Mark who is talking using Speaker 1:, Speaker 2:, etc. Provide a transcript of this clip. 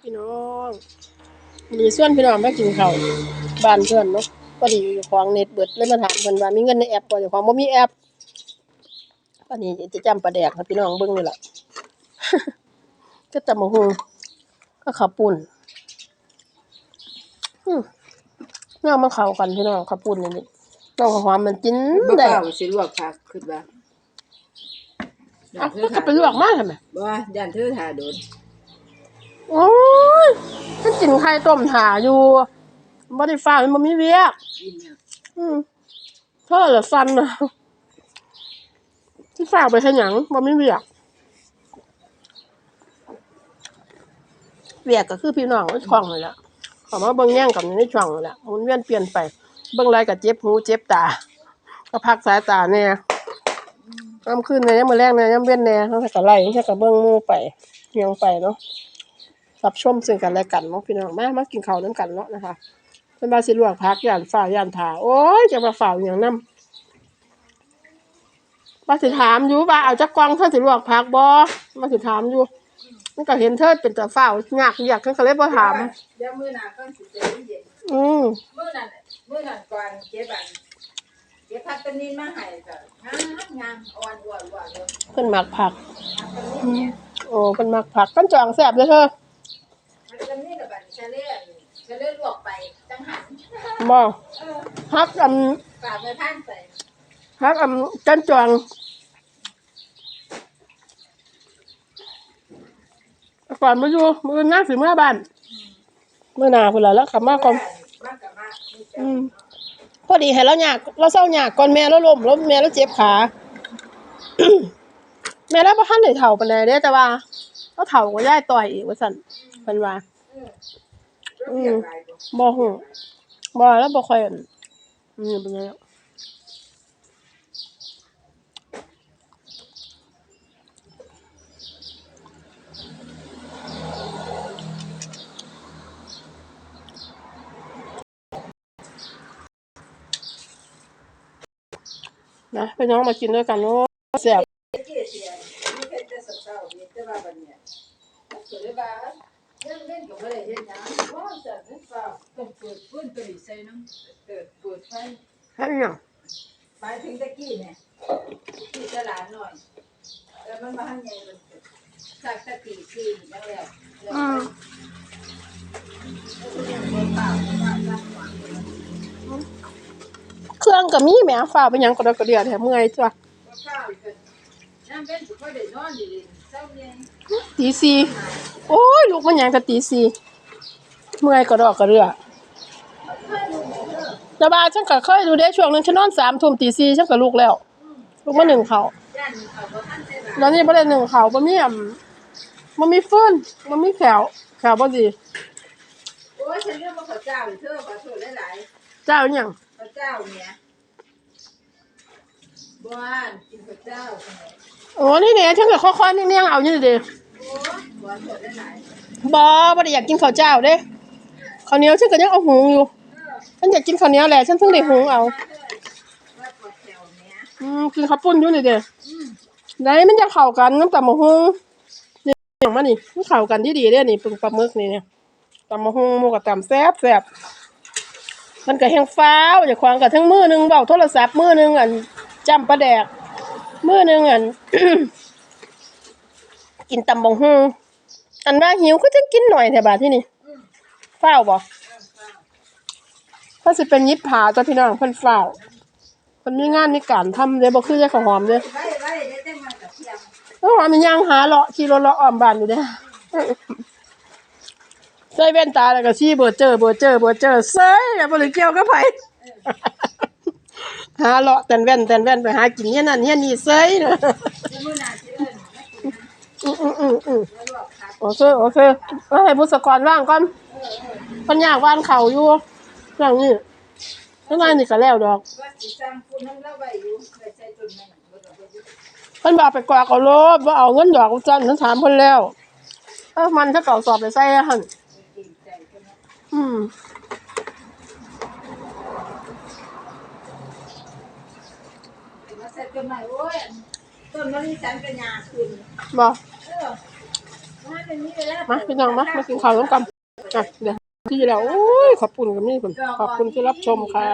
Speaker 1: พี่น้องมีส่วนพี่น้องมากินข้าวบ้านเพื่อนเนาะพอดีอยู่ของเน็ตเบิดเลยมาถามเพิ่นว่ามีเงินในแอปบ่เจ้าของบ่มีแอปอันนี้จะจำปลาแดกให้พี่น้องเบิ่งนี่ล่ะก็ตำบักหุ่งก็ข้าวปุ้นอืมเนี่ยมันเข้ากันพี่น้องข้าวปุ้นนี่นี่น้องข้าวหอมมันกิน
Speaker 2: บ่
Speaker 1: ได้
Speaker 2: เปล่าสิลวกผักคิดว่า
Speaker 1: เอ้ามันก็ไปลวกมาทำไม
Speaker 2: บ่ว่าย่านเธอถ่าโดน
Speaker 1: โอ้ยฉันกินไข่ต้มถ่าอยู่บ่ได้ฟ้าวมันบ่มีเวียก
Speaker 2: กินเนี่ย
Speaker 1: อืมเธอเหรอฟันนะที่ฝากไปขยังบ่มีเวียก เวียกก็คือพี่น้องในช่องนี่แหละเขอมาเบิ่งแย่งกับในช่องนี่แหละหมุนเวียนเปลี่ยนไปเบิ่งไรก็เจ็บหูเจ็บตา ก็พักสายตาแน่น้ำขึ้นในยามมื้อแรกในยามเว้นแน่ทั้งแต่ก็ไล่ทั้งแต่ก็เบิ่งหมู่ไปเฮียงไปเนาะ รับชมซึ่งกันและกันเนาะพี่น้องมามากินข้าวนํกันเนาะนะคะเพิ่นว่าสิลวกผักย่านฟ้าย่านถาโอ้ยจะมาฝ่าวอหย่างนำว่าสิถามอยู่ว่าเอาจักกวางเธอสิลวกผักบ่มาสิถามอยู่มันก็เห็นเธอเป็นตาฝ้าวยากอยากเพิ่นก็เลยบ่ถาม
Speaker 2: เดี๋ยวมื้อหน้าก็สิใจเย็น
Speaker 1: อืม
Speaker 2: มื้อนั้นมื้อนั้นก่อนเก็บอันเก็บผักตะนินมาให้ก็งามงามอ่อนอ้วนอ้วนเลย
Speaker 1: เพิ่นมักผัก
Speaker 2: ผักตะนินเนี่ย
Speaker 1: โอ้เพิ่นมักผักกันจองแซ่บเด้อเธอ
Speaker 2: ผักตะนินน่ะบัดชะเล่ ชะเล่ลวกไปจังหัน
Speaker 1: บ่
Speaker 2: เออ
Speaker 1: ผักอำ
Speaker 2: ฝากไปทานไป
Speaker 1: ผักอำกันจองก่อนมาอยู่มื้อนั้นสิเมื่อบ้านเมื่อหน้าพุ่นล่ะแล้วขับมาก่อน
Speaker 2: มันก็มามีแต่
Speaker 1: อืมพอดีให้เราอยากเราเศร้าอยากก่อนแม่เราล้มแล้วแม่เราเจ็บขา แม่เราบ่ทันได้เฒ่าปานใดเด้แต่ว่าเราเฒ่ากว่าย่ายต่อยอีกว่าซั่นเพิ่นว่า
Speaker 2: เออเรื่ องใหญ่บ่
Speaker 1: บ่ฮู้บ่แล้วบ่ค่อยอั่นอืมเป็นไงนะพี่น้องมากินด้วยกันเนาะแซ่บ
Speaker 2: เกี่ยเสียมีเพชรแต่เศร้าๆมีแต่ว่าบัดเนี่ยก็เลยว่าเล่นเล่นก็บ่ได้เฮ็ดหยังว่าจะนึกว่าต้องเปิดปืนตัวนี้ใส่น้ำเปิดเปิดไฟ
Speaker 1: ให้อีหยัง
Speaker 2: หมายถึงตะกี้เนี่ยที่ตลาดหน่อยแต่มันมาหันใหญ่มันสักตะกี้ซีนแล้วแล้วแล้ว
Speaker 1: อืม
Speaker 2: เปล่าว่าว่าว่า
Speaker 1: เครื่องก็มีแหมฟ้าเป็นหยังก็ดอกกระเดียแถมเมื่อยจ้ะ ตีสี่โอ้ยลูกมันหยังกับตีสี่เมื่อยก็ดอกกระเรือแต่ว่าฉันก็เคยดูเด้ช่วงหนึงฉันนอนสามทุ่มตีสี่ฉันก็ลุกแล้วลุกมาหนึ่งเขาแล้วนี่บ่ได้หนึ่งเขาวบ่มีอ่ำบ่มีฟืนบ่มีแขวแขวบ่ดี
Speaker 2: โอ้ยฉันเรียกว่าข้าวเจ้าเธอขอโทษหลาย
Speaker 1: เจ้าอิหยัง
Speaker 2: ข้าเจ้าเนี่ยบ้านกินข้าวเจ้า
Speaker 1: โอ้นี่เนี่ยฉันก็ค่อยๆเนียงๆเอาอยู่นี่เด้
Speaker 2: โอ้ยขอ
Speaker 1: บ่ได้อยากกินข้าวเจ้าเด้ข้าวเหนียวฉันก็ยังเอาหุงอยู่ ฉันอยากกินข้าวเหนียวแหละ ฉันเพิ่งได้หุงเอา
Speaker 2: ว่าปวดแถวเนี่ย
Speaker 1: อืมกินข้าวปุ้นอยู่นี่เด้
Speaker 2: อ
Speaker 1: ได้มันจะเข้ากันน้ำตำมะฮุงนี่อย่างมานี่มันเข้ากันที่ดีเด้นี่ปึงปลาหมึกนี่เนี่ยตำมะฮุงหมูกับตำแซ่บแซ่บมันก็แห้งฟ้าวอย่าควางกับทั้งมือหนึงเบาโทรศัพท์มือหนึงอันจำปลาแดก เมื่อนึงอัน กินตำบังฮุงอันว่าหิวก็จะกินหน่อยแถบาดที่นี่ฟ้าวบ่ถ้าสิเป็นยิบผาตัวพี่น้องเพิ่นฟ้าวเพิ่นมีงานมีการทำเด้บ่คือจะข้าวหอมเด้
Speaker 2: ไว้ไว้ได้แต่มันกับเทียม
Speaker 1: เมื่อวานมันย่างหาเลาะขี่รถเลาะอ้อมบ้านอยู่เด้ใส่แว่นตาแล้วก็ชี้เบอร์เจอเบอร์เจอเบอร์เจอเซ้ยแล้วบ่ได้เกี่ยวกับไผ หาเลาะแตนแว่นแตนแว่นไปหากินเฮียนั่นเฮียนี่เซยเนะ
Speaker 2: อือ
Speaker 1: อืออืออือโอเคโอเคเอาให้บุษกรว่างก่อนเพิ่นยากว่านเขาอยู่เรื่องนี้เรื่องนี้ก็แล้วดอก
Speaker 2: ว่าสิสั่งคุณน้ำละไว้อยู่ไว้ใส่ต้นไม้น่ะบ่ต้องไปอยู่
Speaker 1: เพิ่นบอกไปกวากเอาโลดบ่เอาเงินดอกจันฉันถามเพิ่นแล้วเออมันถ้าเก่าสอบไปใส่หั่นอืม
Speaker 2: มาใส่ต้นไม้โอ้ยต้นมะลิสันก็หญ้าขึ้น
Speaker 1: บ่
Speaker 2: เออม
Speaker 1: มาพี่น้องมามากินข้าวร่วมกันอะเดี๋ยวที่แล้วโอ้ยขอบคุณกับนี่ผมขอบคุณที่รับชมค่ะ